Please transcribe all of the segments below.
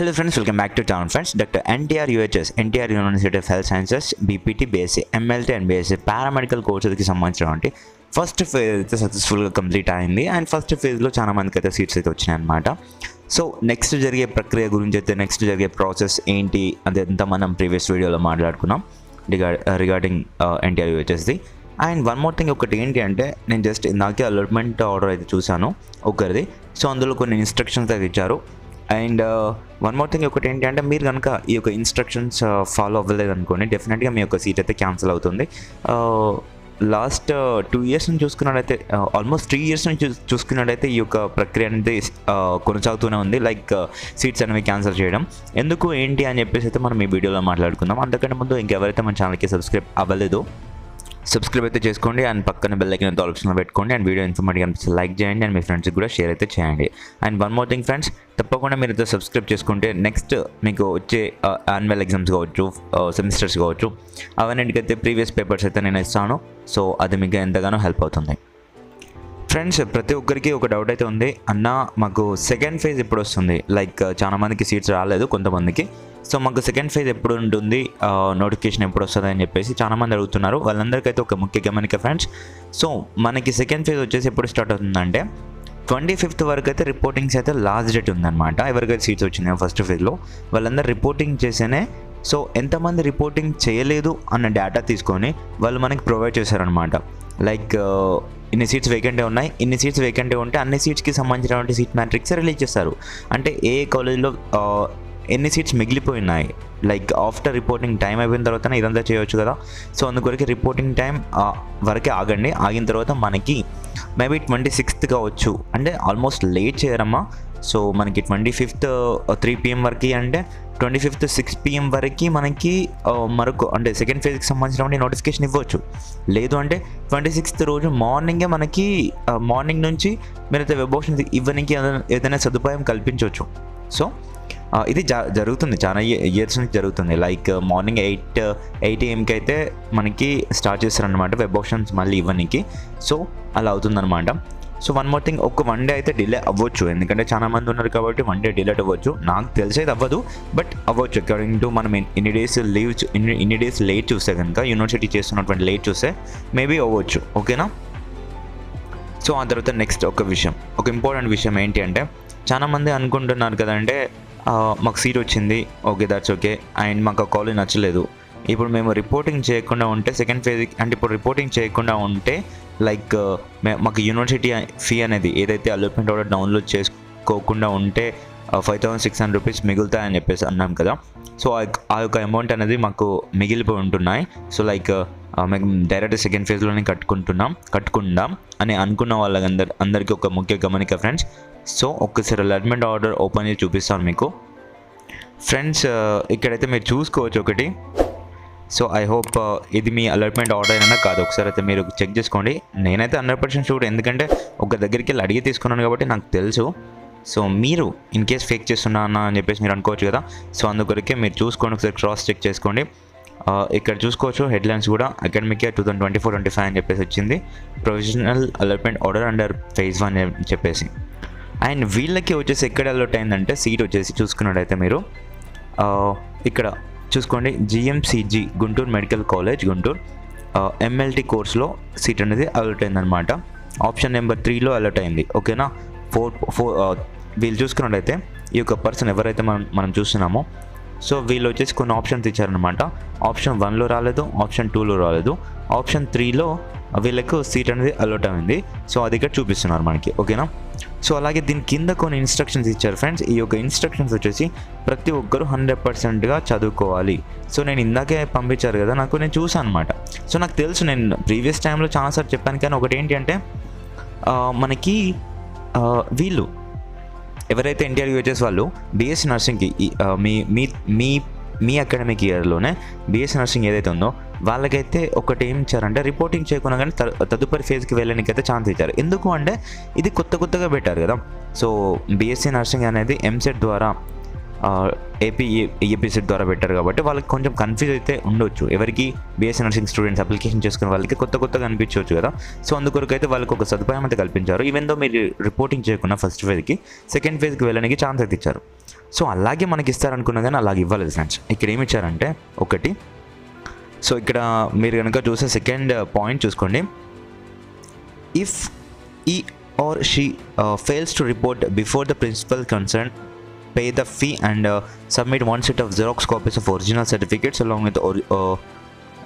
Hello friends welcome back to town friends doctor NTR UHS NTR university of health sciences BPT BSc MLT and BSc paramedical కోర్సులకి సంబంధించినటువంటి first phase అయితే సక్సెస్ఫుల్గా complete అయింది. And first ఫేజ్లో చాలా మందికి అయితే seats అయితే వచ్చినాయి అనమాట సో నెక్స్ట్ జరిగే ప్రక్రియ గురించి అయితే నెక్స్ట్ జరిగే ప్రాసెస్ ఏంటి అదంతా మనం ప్రీవియస్ వీడియోలో మాట్లాడుకున్నాం రిగార్ రిగార్డింగ్ ఎన్టీఆర్ యూహెచ్ఎస్ది అండ్ వన్ మోర్ థింగ్ ఒకటి ఏంటి అంటే నేను జస్ట్ ఇందాకే అలాట్మెంట్ ఆర్డర్ అయితే చూశాను ఒకరిది. సో అందులో కొన్ని ఇన్స్ట్రక్షన్స్ అయితే ఇచ్చారు. అండ్ వన్ మోర్ థింగ్ ఒకటి ఏంటి అంటే మీరు కనుక ఈ యొక్క ఇన్స్ట్రక్షన్స్ ఫాలో uh, అవ్వలేదు అనుకోండి డెఫినెట్గా మీ యొక్క సీట్ అయితే క్యాన్సిల్ అవుతుంది. లాస్ట్ టూ ఇయర్స్ నుంచి చూసుకున్నట్టయితే ఆల్మోస్ట్ త్రీ ఇయర్స్ నుంచి చూ- చూసుకున్నట్టయితే ఈ యొక్క ప్రక్రియ అనేది uh, కొనసాగుతూనే ఉంది. లైక్ సీట్స్ uh, అనేవి క్యాన్సిల్ చేయడం. ఎందుకు ఏంటి అని చెప్పేసి అయితే మనం ఈ వీడియోలో మాట్లాడుకుందాం. అంతకంటే ముందు ఇంకెవరైతే మన ఛానల్కి సబ్స్క్రైబ్ అవ్వలేదు సబ్స్క్రైబ్ అయితే చేసుకోండి అండ్ పక్కన బెల్ ఐకన్ అయితే ఆప్షన్లో పెట్టుకోండి అండ్ వీడియో ఇన్ఫర్మేటివ్ అనిపిస్తే లైక్ చేయండి అండ్ మీ ఫ్రెండ్స్కి కూడా షేర్ అయితే చేయండి. And one more thing friends తప్పకుండా మీరు అయితే సబ్స్క్రైబ్ చేసుకుంటే నెక్స్ట్ మీకు వచ్చే యాన్యువల్ ఎగ్జామ్స్ కావచ్చు సెమిస్టర్స్ కావచ్చు అవన్నిటికైతే ప్రీవియస్ పేపర్స్ అయితే నేను ఇస్తాను. సో అది మీకు ఎంతగానో హెల్ప్ అవుతుంది. ఫ్రెండ్స్ ప్రతి ఒక్కరికి ఒక డౌట్ అయితే ఉంది. అన్న మాకు సెకండ్ ఫేజ్ ఎప్పుడు వస్తుంది? లైక్ చాలా మందికి సీట్స్ రాలేదు కొంతమందికి. సో మాకు సెకండ్ ఫేజ్ ఎప్పుడు ఉంటుంది? నోటిఫికేషన్ ఎప్పుడు వస్తుంది అని చెప్పేసి చాలా మంది అడుగుతున్నారు. వాళ్ళందరికైతే ఒక ముఖ్య గమనిక ఫ్రెండ్స్ సో మనకి సెకండ్ ఫేజ్ వచ్చేసి ఎప్పుడు స్టార్ట్ అవుతుందంటే ట్వంటీ ఫిఫ్త్ వరకు అయితే రిపోర్టింగ్స్ అయితే లాస్ట్ డేట్ ఉందన్నమాట. ఎవరికైతే సీట్స్ వచ్చినాయో ఫస్ట్ ఫేజ్లో వాళ్ళందరూ రిపోర్టింగ్ చేసేనే సో ఎంతమంది రిపోర్టింగ్ చేయలేదు అన్న డేటా తీసుకొని వాళ్ళు మనకి ప్రొవైడ్ చేశారనమాట లైక్ ఇన్ని సీట్స్ వేకెంటే ఉన్నాయి. ఇన్ని సీట్స్ వేకెంటే ఉంటే అన్ని సీట్స్కి సంబంధించినటువంటి సీట్ మ్యాట్రిక్స్ రిలీజ్ చేస్తారు. అంటే ఏ కాలేజీలో ఎన్ని సీట్స్ మిగిలిపోయినాయి? లైక్ ఆఫ్టర్ రిపోర్టింగ్ టైం అయిపోయిన తర్వాత ఇదంతా చేయొచ్చు కదా. సో అందుకొరకు రిపోర్టింగ్ టైం వరకే ఆగండి. ఆగిన తర్వాత మనకి మేబీ ట్వంటీ సిక్స్త్ కావచ్చు. అంటే ఆల్మోస్ట్ లేట్ చేయరమ్మా. సో మనకి ట్వంటీ ఫిఫ్త్ త్రీ పిఎం వరకు అంటే ట్వంటీ ఫిఫ్త్ సిక్స్ పిఎం వరకు మనకి మరొక అంటే సెకండ్ ఫేజ్కి సంబంధించిన నోటిఫికేషన్ ఇవ్వచ్చు. లేదు అంటే ట్వంటీ సిక్స్త్ రోజు మార్నింగే మనకి మార్నింగ్ నుంచి మీరైతే వెబ్ ఆప్షన్స్ ఇవ్వడానికి ఏదైనా- సదుపాయం కల్పించవచ్చు. సో ఇది జ జరుగుతుంది. చాలా ఇయర్స్ నుంచి జరుగుతుంది. లైక్ మార్నింగ్ ఎయిట్ ఎయిట్ ఏఎంకి అయితే మనకి స్టార్ట్ చేస్తారనమాట వెబ్ ఆప్షన్స్ మళ్ళీ ఇవ్వడానికి. సో అలా అవుతుందన్నమాట. సో వన్ మోర్ థింగ్ ఒక వన్ డే అయితే డిలే అవ్వచ్చు. ఎందుకంటే చాలా మంది ఉన్నారు కాబట్టి వన్ డే డిలే అవ్వచ్చు. నాకు తెలిసేది అవ్వదు బట్ అవ్వచ్చు. అకార్డింగ్ టు మనం ఇన్ని డేస్ లీవ్ ఇన్ని ఇన్ని డేస్ లేట్ చూస్తే కనుక యూనివర్సిటీ చేస్తున్నటువంటి లేట్ చూస్తే మేబీ అవ్వచ్చు. ఓకేనా సో ఆ తర్వాత నెక్స్ట్ ఒక విషయం. ఒక ఇంపార్టెంట్ విషయం ఏంటి అంటే చాలామంది అనుకుంటున్నారు కదంటే మాకు సీట్ వచ్చింది. ఓకే దట్స్ ఓకే అండ్ మాకు ఆ కాలేజ్ నచ్చలేదు. ఇప్పుడు మేము రిపోర్టింగ్ చేయకుండా ఉంటే సెకండ్ ఫేజ్ అంటే ఇప్పుడు రిపోర్టింగ్ చేయకుండా ఉంటే లైక్ uh, మాకు యూనివర్సిటీ ఫీ అనేది ఏదైతే అలోట్మెంట్ ఆర్డర్ డౌన్లోడ్ చేసుకోకుండా ఉంటే five thousand six hundred rupees మిగులుతాయని చెప్పేసి అన్నాం కదా. సో ఆ యొక్క- ఆ యొక్క అమౌంట్ అనేది మాకు మిగిలిపోయి ఉంటున్నాయి. సో లైక్ uh, మేము డైరెక్ట్ సెకండ్ ఫేజ్లోనే కట్టుకుంటున్నాం కట్టుకుందాం అని అనుకున్న వాళ్ళందరి అందరికీ ఒక ముఖ్య గమనిక ఫ్రెండ్స్ సో ఒక్కసారి అలాట్మెంట్ ఆర్డర్ ఓపెన్ చేసి చూపిస్తాను మీకు. ఫ్రెండ్స్ uh, ఇక్కడైతే మీరు చూసుకోవచ్చు ఒకటి. సో ఐ హోప్ ఇది మీ అలాట్మెంట్ ఆర్డర్ అయినా కాదు. ఒకసారి అయితే మీరు చెక్ చేసుకోండి. నేనైతే హండ్రెడ్ పర్సెంట్ షూర్ ఎందుకంటే ఒక దగ్గరికి వెళ్ళి అడిగి తీసుకున్నాను కాబట్టి నాకు తెలుసు. సో మీరు ఇన్ కేస్ ఫేక్ చేస్తున్నా అన్న అని చెప్పేసి మీరు అనుకోవచ్చు కదా. సో అందుకొరకే మీరు చూసుకోండి. ఒకసారి క్రాస్ చెక్ చేసుకోండి. Uh, ఇక్కడ చూసుకోవచ్చు హెడ్లైన్స్ కూడా academic year two thousand twenty four twenty five అని చెప్పేసి వచ్చింది. Provisional allotment order under phase one అని చెప్పేసి. అండ్ వీళ్ళకి వచ్చేసి ఎక్కడ అలర్ట్ అయిందంటే సీట్ వచ్చేసి చూసుకున్నట్టయితే మీరు. Uh, ఇక్కడ చూసుకోండి. GMCG Guntur medical college Guntur. MLT కోర్స్లో సీట్ అనేది అలర్ట్ అయిందనమాట ఆప్షన్ నెంబర్ త్రీలో అలర్ట్ అయింది. ఓకేనా? ఫోర్ ఫోర్ వీళ్ళు చూసుకున్నట్టయితే ఈ యొక్క పర్సన్ ఎవరైతే మనం మనం చూస్తున్నామో సో వీళ్ళు వచ్చేసి కొన్ని ఆప్షన్స్ ఇచ్చారనమాట ఆప్షన్ వన్లో రాలేదు ఆప్షన్ టూలో రాలేదు. ఆప్షన్ త్రీలో వీళ్ళకు సీట్ అనేది అలర్ట్ అయింది. సో అది ఇక్కడ చూపిస్తున్నారు మనకి. ఓకేనా సో అలాగే దీని కింద కొన్ని ఇన్స్ట్రక్షన్స్ ఇచ్చారు ఫ్రెండ్స్ ఈ యొక్క ఇన్స్ట్రక్షన్స్ వచ్చేసి ప్రతి ఒక్కరు హండ్రెడ్ పర్సెంట్గా చదువుకోవాలి. సో నేను ఇందాకే పంపించారు కదా నాకు నేను చూసాను అనమాట సో నాకు తెలుసు నేను ప్రీవియస్ టైంలో చాలాసార్లు చెప్పాను కానీ ఒకటి ఏంటి అంటే మనకి వీళ్ళు ఎవరైతే ఎన్టీఆర్ యూహెచ్ఎస్ వాళ్ళు బీఎస్సీ నర్సింగ్కి ఈ- మీ మీ మీ మీ అకాడమిక్ ఇయర్లోనే బీఎస్సీ నర్సింగ్ ఏదైతే ఉందో వాళ్ళకైతే ఒకటి ఏం ఇచ్చారంటే రిపోర్టింగ్ చేయకుండా కానీ త- తదుపరి ఫేజ్కి వెళ్ళడానికి అయితే ఛాన్స్ ఇచ్చారు. ఎందుకు అంటే ఇది కొత్త కొత్తగా పెట్టారు కదా. సో బీఎస్సీ నర్సింగ్ అనేది ఎంసెట్ ద్వారా ఏపీ ఏపీసెట్ ద్వారా పెట్టారు కాబట్టి వాళ్ళకి కొంచెం కన్ఫ్యూజ్ అయితే ఉండొచ్చు. ఎవరికి బీఎస్సీ నర్సింగ్ స్టూడెంట్స్ అప్లికేషన్ చేసుకునే వాళ్ళకి కొత్త కొత్తగా కనిపించవచ్చు కదా. సో అందుకొరకు అయితే వాళ్ళకి ఒక సదుపాయం అయితే కల్పించారు. ఈవెన్ దో మీరు రిపోర్టింగ్ చేయకుండా ఫస్ట్ ఫేజ్కి సెకండ్ ఫేజ్కి వెళ్ళడానికి ఛాన్స్ అయితే ఇచ్చారు. సో అలాగే మనకి ఇస్తారనుకున్నా కానీ అలాగే ఇవ్వలేదు ఫ్రెండ్స్ ఇక్కడ ఏమి ఇచ్చారంటే ఒకటి సో ఇక్కడ మీరు కనుక చూసే సెకండ్ పాయింట్ చూసుకోండి. If he or she fails to report before the principal concern pay the fee and submit one set of xerox copies of original certificates along with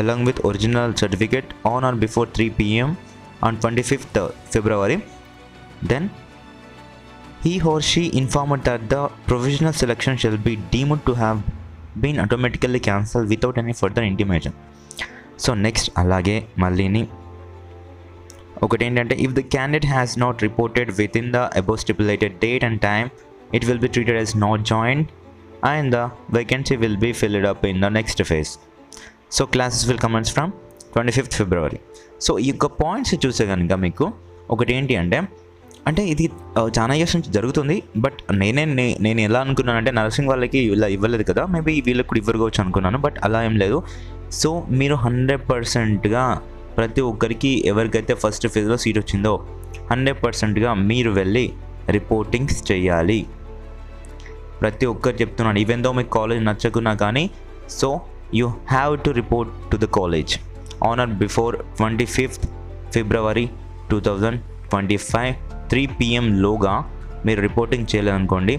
along with original certificate on or before three PM on twenty fifth February then he or she inform that the provisional selection shall be deemed to have been automatically cancel without any further intimation so next అలాగే మళ్ళీని ఒకటి ఏంటంటే if the candidate has not reported within the above stipulated date and time it will be treated as not joined and the vacancy will be filled up in the next phase so classes will commence from twenty fifth February so ఈ యొక్క points చూసే కనుక మీకు ఒకటి ఏంటి అంటే అంటే ఇది చాలా ఇయర్స్ నుంచి జరుగుతుంది. బట్ నేనే నే- నేను ఎలా అనుకున్నానంటే నర్సింగ్ వాళ్ళకి ఇలా ఇవ్వలేదు కదా. మేబీ వీళ్ళకి కూడా ఇవ్వరుకోవచ్చు అనుకున్నాను బట్ అలా ఏం లేదు. సో మీరు హండ్రెడ్ పర్సెంట్గా ప్రతి ఒక్కరికి ఎవరికైతే ఫస్ట్ ఫేజ్లో సీట్ వచ్చిందో హండ్రెడ్ పర్సెంట్గా మీరు వెళ్ళి రిపోర్టింగ్స్ చేయాలి. ప్రతి ఒక్కరు చెప్తున్నాను ఈవెన్ దో మీకు కాలేజ్ నచ్చకున్నా కానీ so you have to report to the college on or before twenty fifth February two thousand twenty five three పిఎంలోగా మీరు రిపోర్టింగ్ చేయలేదనుకోండి.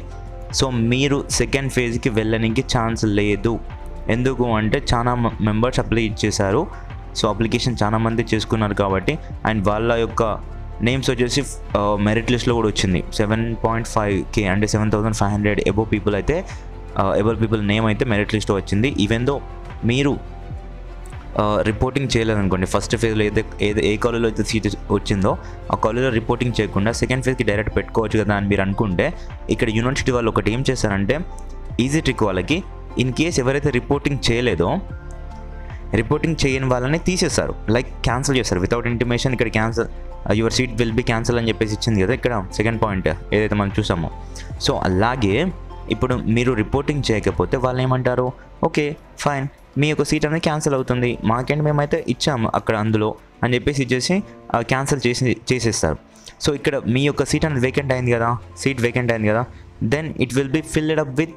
సో మీరు సెకండ్ ఫేజ్కి వెళ్ళడానికి ఛాన్స్ లేదు. ఎందుకు అంటే చాలా మెంబర్స్ అప్లై ఇచ్చేశారు సో అప్లికేషన్ చాలా మంది చేసుకున్నారు కాబట్టి అండ్ వాళ్ళ యొక్క నేమ్స్ వచ్చేసి మెరిట్ లిస్ట్లో కూడా వచ్చింది. సెవెన్ పాయింట్ ఫైవ్ కే అంటే seven thousand five hundred above people అయితే ఎబో పీపుల్ నేమ్ అయితే మెరిట్ లిస్ట్లో వచ్చింది. ఈవెన్ దో మీరు రిపోర్టింగ్ చేయలేదనుకోండి. ఫస్ట్ ఫేజ్లో ఏదైతే ఏదో ఏ కాలేజ్లో అయితే సీట్ వచ్చిందో ఆ కాలేజ్లో రిపోర్టింగ్ చేయకుండా సెకండ్ ఫేజ్కి డైరెక్ట్ పెట్టుకోవచ్చు కదా అని మీరు అనుకుంటే ఇక్కడ యూనివర్సిటీ వాళ్ళు ఒకటి ఏం చేశారంటే ఈజీ ట్రిక్ వాళ్ళకి ఇన్ కేస్ ఎవరైతే రిపోర్టింగ్ చేయలేదో రిపోర్టింగ్ చేయని వాళ్ళని తీసేస్తారు. లైక్ క్యాన్సిల్ చేస్తారు. వితౌట్ ఇంటిమేషన్ ఇక్కడ cancel your seat will be cancel అని చెప్పేసి ఇచ్చింది కదా ఇక్కడ సెకండ్ పాయింట్ ఏదైతే మనం చూసామో. సో అలాగే ఇప్పుడు మీరు రిపోర్టింగ్ చేయకపోతే వాళ్ళు ఏమంటారు ఓకే ఫైన్ మీ యొక్క సీట్ అనేది క్యాన్సిల్ అవుతుంది. మాకేంటి మేమైతే ఇచ్చాము అక్కడ అందులో అని చెప్పేసి ఇచ్చేసి క్యాన్సిల్ చేసి చేసేస్తారు. సో ఇక్కడ మీ యొక్క సీట్ అనేది వేకెంట్ అయింది కదా సీట్ వేకెంట్ అయింది కదా then it will be filled up with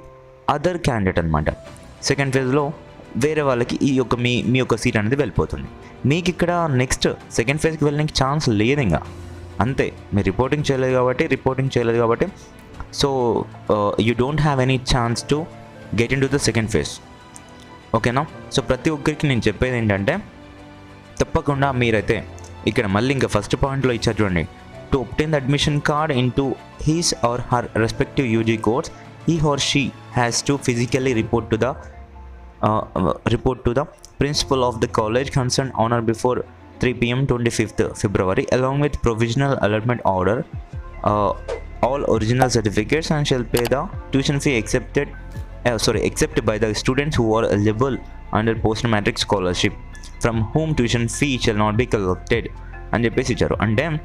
other candidate అనమాట సెకండ్ ఫేజ్లో వేరే వాళ్ళకి ఈ యొక్క మీ మీ యొక్క సీట్ అనేది వెళ్ళిపోతుంది. మీకు ఇక్కడ నెక్స్ట్ సెకండ్ ఫేజ్కి వెళ్ళడానికి ఛాన్స్ లేదు ఇంకా. అంతే మీరు రిపోర్టింగ్ చేయలేదు కాబట్టి రిపోర్టింగ్ చేయలేదు కాబట్టి so you don't have any chance to get into the second phase ఓకేనా? సో ప్రతి ఒక్కరికి నేను చెప్పేది ఏంటంటే తప్పకుండా మీరైతే ఇక్కడ మళ్ళీ ఇంకా ఫస్ట్ పాయింట్లో ఇచ్చారు చూడండి. To obtain the admission card into his or her respective UG course he or she has to physically report to the report to the principal of the college concern on or before three PM twenty fifth February along with provisional allotment order all original certificates and shall pay the tuition fee excepted uh, sorry accepted by the students who are eligible under post scholarship from home tuition tuition fee not be be అని చెప్పేసి ఇచ్చారు. అంటే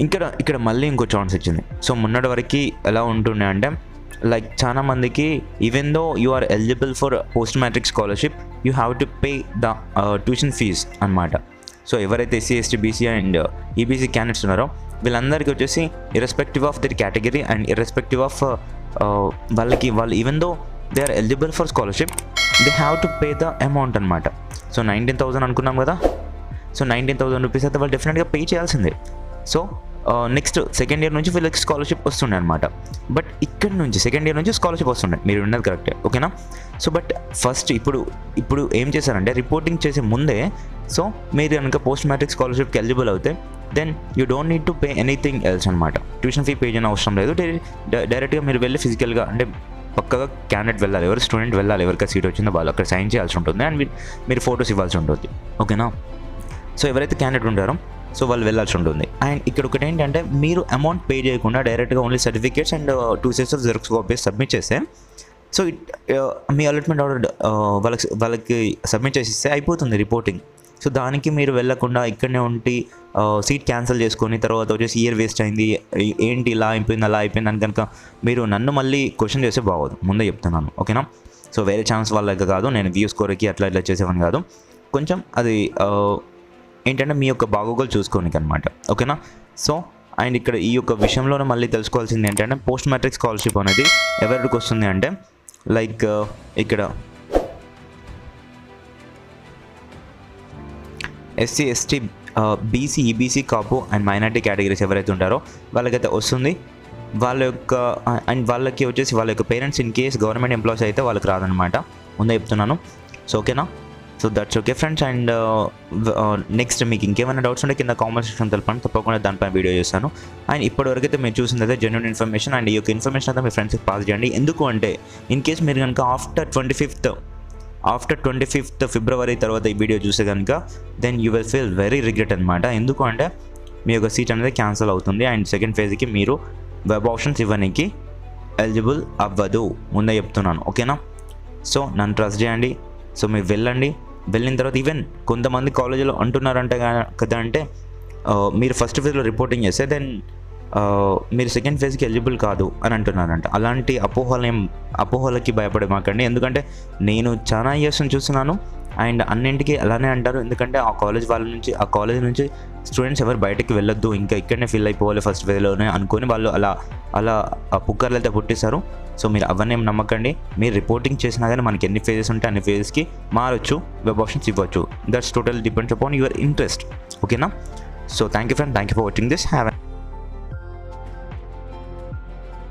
ఇక్కడ ఇక్కడ మళ్ళీ ఇంకో chance ఇచ్చింది. So మొన్నటి వరకు ఎలా ఉంటుండే అంటే లైక్ చాలా మందికి even though you are eligible for post matric scholarship you have to pay the tuition fees అనమాట సో ఎవరైతే SC ST BC and EBC candidates ఉన్నారో వీళ్ళందరికీ వచ్చేసి irrespective of their category and irrespective of వాళ్ళకి వాళ్ళు even though they are eligible for scholarship they have to pay the amount అనమాట so nineteen thousand అనుకున్నాం కదా? సో నైన్టీన్ థౌసండ్ రూపీస్ అయితే వాళ్ళు డెఫినెట్గా పే చేయాల్సిందే. సో నెక్స్ట్ సెకండ్ ఇయర్ నుంచి వీళ్ళకి స్కాలర్షిప్ వస్తుండే అనమాట బట్ ఇక్కడ నుంచి సెకండ్ ఇయర్ నుంచి స్కాలర్షిప్ వస్తుండే. మీరు ఉన్నది కరెక్టే ఓకేనా సో బట్ ఫస్ట్ ఇప్పుడు ఇప్పుడు ఏం చేశారంటే రిపోర్టింగ్ చేసే ముందే సో మీరు కనుక పోస్ట్ మ్యాట్రిక్ స్కాలర్షిప్కి ఎలిజిబుల్ అవుతే then you don't need to pay anything else అనమాట ట్యూషన్ ఫీ పే చేయని అవసరం లేదు డైరెక్ట్గా మీరు వెళ్ళి ఫిజికల్గా అంటే పక్కగా క్యాండిడేట్ వెళ్ళాలి. ఎవరు స్టూడెంట్ వెళ్ళాలి ఎవరికి సీట్ వచ్చిందో వాళ్ళు అక్కడ సైన్ చేయాల్సి ఉంటుంది. అండ్ మీరు- మీరు ఫొటోస్ ఇవ్వాల్సి ఉంటుంది. ఓకేనా సో ఎవరైతే క్యాండిడేట్ ఉంటారో సో వాళ్ళు వెళ్ళాల్సి ఉంటుంది. అండ్ ఇక్కడ ఒకటి ఏంటంటే మీరు అమౌంట్ పే చేయకుండా డైరెక్ట్గా only certificates and two sets of xerox copies submit చేస్తే సో ఇట్ uh, మీ అలాట్మెంట్ ఆర్డర్ uh, వాళ్ళకి వాళ్ళకి సబ్మిట్ చేసి ఇస్తే అయిపోతుంది రిపోర్టింగ్ సో దానికి మీరు వెళ్ళకుండా ఇక్కడనే ఉండి సీట్ క్యాన్సిల్ చేసుకొని తర్వాత వచ్చేసి ఇయర్ వేస్ట్ అయింది ఏంటి ఇలా అయిపోయింది అలా అయిపోయింది అని కనుక మీరు నన్ను మళ్ళీ క్వశ్చన్ చేస్తే బాగోదు. ముందే చెప్తున్నాను ఓకేనా? సో వేరే ఛాన్స్ వాళ్ళకి కాదు నేను వ్యూస్ కోరకి అట్లా ఇట్లా చేసేవాని కాదు. కొంచెం అది ఏంటంటే మీ యొక్క బాగోగులు చూసుకోనికి అనమాట ఓకేనా? సో అండ్ ఇక్కడ ఈ యొక్క విషయంలోనే మళ్ళీ తెలుసుకోవాల్సింది ఏంటంటే పోస్ట్ మ్యాట్రిక్ స్కాలర్షిప్ అనేది ఎవరికి వస్తుంది అంటే లైక్ ఇక్కడ SC ST BC EBC Kapu and minority categories ఎవరైతే ఉంటారో వాళ్ళకైతే వస్తుంది. వాళ్ళ యొక్క అండ్ వాళ్ళకి వచ్చేసి వాళ్ళ యొక్క parents in case government employees అయితే వాళ్ళకి రాదనమాట ముందే చెప్తున్నాను. సో ఓకేనా? So that's okay friends and next మీకు ఇంకేమైనా డౌట్స్ ఉంటే కింద కామెంట్ సెక్షన్ తెలపండి. తప్పకుండా దానిపైన వీడియో చేస్తాను. అండ్ ఇప్పటివరకు అయితే మీరు చూసింది అయితే జెన్యున్ ఇన్ఫర్మేషన్ అండ్ ఈ యొక్క ఇన్ఫర్మేషన్ అయితే మీ ఫ్రెండ్స్కి పాస్ చేయండి. ఎందుకు అంటే ఇన్ కేస్ మీరు కనుక after twenty fifth after twenty fifth February తర్వాత ఈ వీడియో చూసే కనుక then you will feel very regret అనమాట ఎందుకు అంటే మీ యొక్క సీట్ అనేది క్యాన్సిల్ అవుతుంది. అండ్ సెకండ్ ఫేజ్కి మీరు వెబ్ ఆప్షన్స్ ఇవ్వడానికి ఎలిజిబుల్ అవ్వదు. ముందే చెప్తున్నాను. ఓకేనా సో నన్ను ట్రస్ట్ చేయండి. సో మీరు వెళ్ళండి. వెళ్ళిన తర్వాత ఈవెన్ కొంతమంది కాలేజీలో అంటున్నారంటే గా- కదా అంటే uh, మీరు ఫస్ట్ ఫేజ్లో రిపోర్టింగ్ చేస్తే దెన్ మీరు సెకండ్ ఫేజ్కి ఎలిజిబుల్ కాదు అని అంటున్నారంట. అలాంటి అపోహలేం అపోహలకి భయపడే మాకండి ఎందుకంటే నేను చాలా ఇయర్స్ నుంచి చూస్తున్నాను. అండ్ అన్నింటికి అలానే అంటారు. ఎందుకంటే ఆ కాలేజ్ వాళ్ళ నుంచి ఆ కాలేజ్ నుంచి స్టూడెంట్స్ ఎవరు బయటకి వెళ్ళొద్దు. ఇంకా ఇక్కడనే ఫిల్ అయిపోవాలి ఫస్ట్ ఫేజ్లోనే అనుకొని వాళ్ళు అలా అలా ఆ పుక్కర్లు అయితే పుట్టిస్తారు. సో మీరు అవన్నీ ఏం నమ్మకండి. మీరు రిపోర్టింగ్ చేసినా కానీ మనకి ఎన్ని ఫేజెస్ ఉంటే అన్ని ఫేజెస్కి మారొచ్చు వెబ్ ఆప్షన్స్ ఇవ్వచ్చు. That's total depends upon your interest ఓకేనా so thank you friend thank you for watching this have